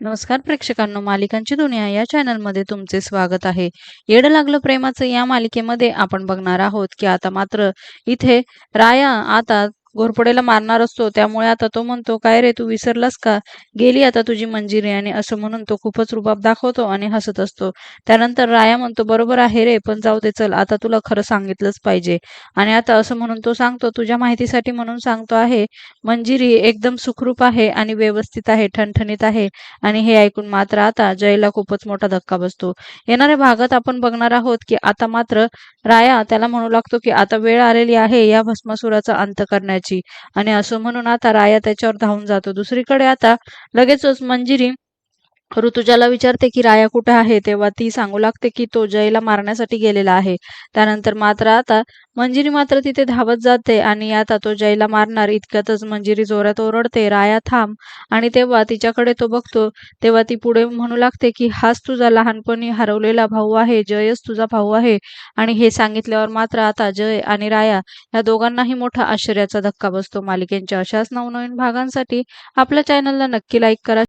नमस्कार प्रेक्षकांनो मालिकांची दुनिया या चॅनलमध्ये तुमचे स्वागत आहे. येड लागलं प्रेमाचं या मालिकेमध्ये आपण बघणार आहोत की आता मात्र इथे राया आता घोरपडेला मारणार असतो त्यामुळे आता तो म्हणतो काय रे तू विसरलास का? गेली आता तुझी मंजिरी. आणि असं म्हणून तो खूपच रुबाब दाखवतो आणि हसत असतो. त्यानंतर राया म्हणतो बरोबर आहे रे पण जाऊ दे चल आता तुला खरं सांगितलंच पाहिजे. आणि आता असं म्हणून तो सांगतो तुझ्या माहितीसाठी म्हणून सांगतो आहे मंजिरी एकदम सुखरूप आहे आणि व्यवस्थित आहे ठणठणीत आहे. आणि हे ऐकून मात्र आता जयला खूपच मोठा धक्का बसतो. येणाऱ्या भागात आपण बघणार आहोत की आता मात्र राया त्याला म्हणू लागतो की आता वेळ आलेली आहे या भस्मासुराचा अंत करण्याची. आणि असं म्हणून आता राया त्याच्यावर धावून जातो. दुसरीकडे आता लगेचच मंजिरी ऋतुजाला विचारते की राया कुठे आहे तेव्हा ती सांगू लागते की तो जयला मारण्यासाठी गेलेला आहे. त्यानंतर मात्र आता मंजिरी मात्र तिथे धावत जाते आणि आता तो जयला मारणार. इतक्यातच मंजिरी जोरात ओरडते राया थांब. आणि तेव्हा तिच्याकडे तो बघतो तेव्हा ती पुढे म्हणू लागते की हाच तुझा लहानपणी हरवलेला भाऊ आहे जयच तुझा भाऊ आहे. आणि हे सांगितल्यावर मात्र आता जय आणि राया या दोघांनाही मोठा आश्चर्याचा धक्का बसतो. मालिकेच्या अशाच नवनवीन भागांसाठी आपल्या चॅनलला नक्की लाईक करा.